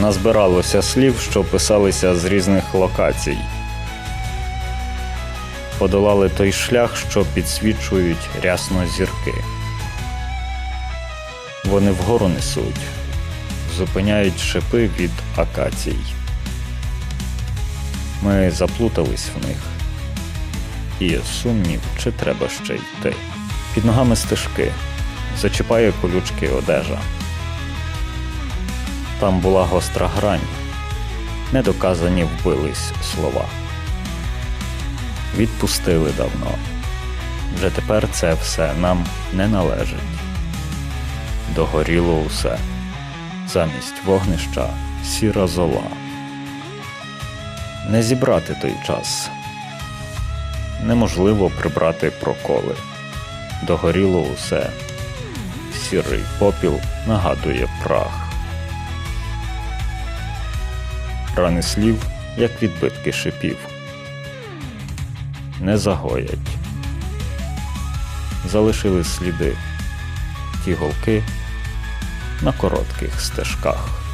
назбиралося слів, що писалися з різних локацій. Подолали той шлях, що підсвічують рясно зірки. Вони вгору несуть, зупиняють шипи від акацій. Ми заплутались в них. І сумнів, чи треба ще йти. Під ногами стежки, зачіпає колючки одежа. Там була гостра грань, недоказані вбились слова. Відпустили давно. Вже тепер це все нам не належить. Догоріло усе. Замість вогнища сіра зола. Не зібрати той час. Неможливо прибрати проколи. Догоріло усе. Сірий попіл нагадує прах. Рани слів, як відбитки шипів. Не загоять. Залишили сліди ті голки на коротких стежках.